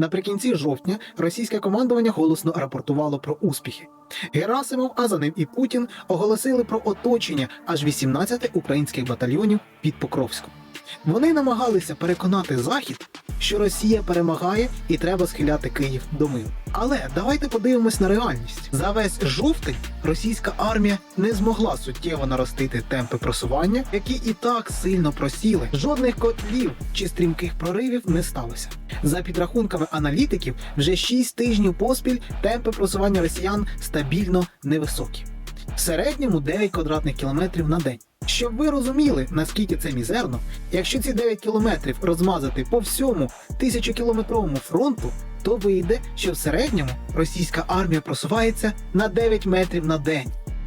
Наприкінці жовтня російське командування голосно рапортувало про успіхи. Герасимов, а за ним і Путін оголосили про оточення аж 18 українських батальйонів під Покровськом. Вони намагалися переконати Захід, що Росія перемагає і треба схиляти Київ до миру. Але давайте подивимось на реальність. За весь жовтень російська армія не змогла суттєво наростити темпи просування, які і так сильно просіли. Жодних котлів чи стрімких проривів не сталося. За підрахунками аналітиків, вже 6 тижнів поспіль темпи просування росіян стабільно невисокі. В середньому 9 квадратних кілометрів на день. Щоб ви розуміли, наскільки це мізерно, якщо ці 9 кілометрів розмазати по всьому тисячокілометровому фронту, то вийде, що в середньому російська армія просувається на 9 метрів на день.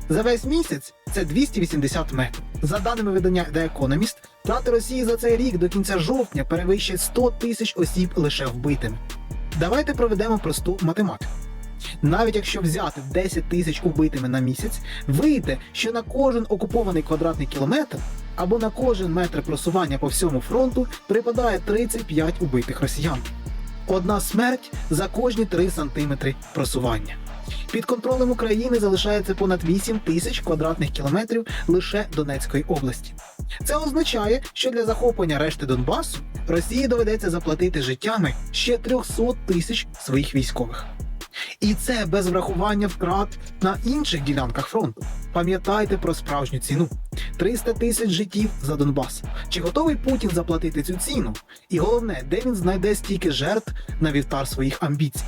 За весь місяць це 280 метрів. За даними видання The Economist, втрати Росії за цей рік до кінця жовтня перевищать 100 тисяч осіб лише вбитими. Давайте проведемо просту математику. Навіть якщо взяти 10 тисяч убитими на місяць, вийде, що на кожен окупований квадратний кілометр або на кожен метр просування по всьому фронту припадає 35 убитих росіян. Одна смерть за кожні 3 сантиметри просування. Під контролем України залишається понад 8 тисяч квадратних кілометрів лише Донецької області. Це означає, що для захоплення решти Донбасу Росії доведеться заплатити життями ще 300 тисяч своїх військових. І це без врахування втрат на інших ділянках фронту. Пам'ятайте про справжню ціну: 300 тисяч життів за Донбас. Чи готовий Путін заплатити цю ціну? І головне, де він знайде стільки жертв на вівтар своїх амбіцій?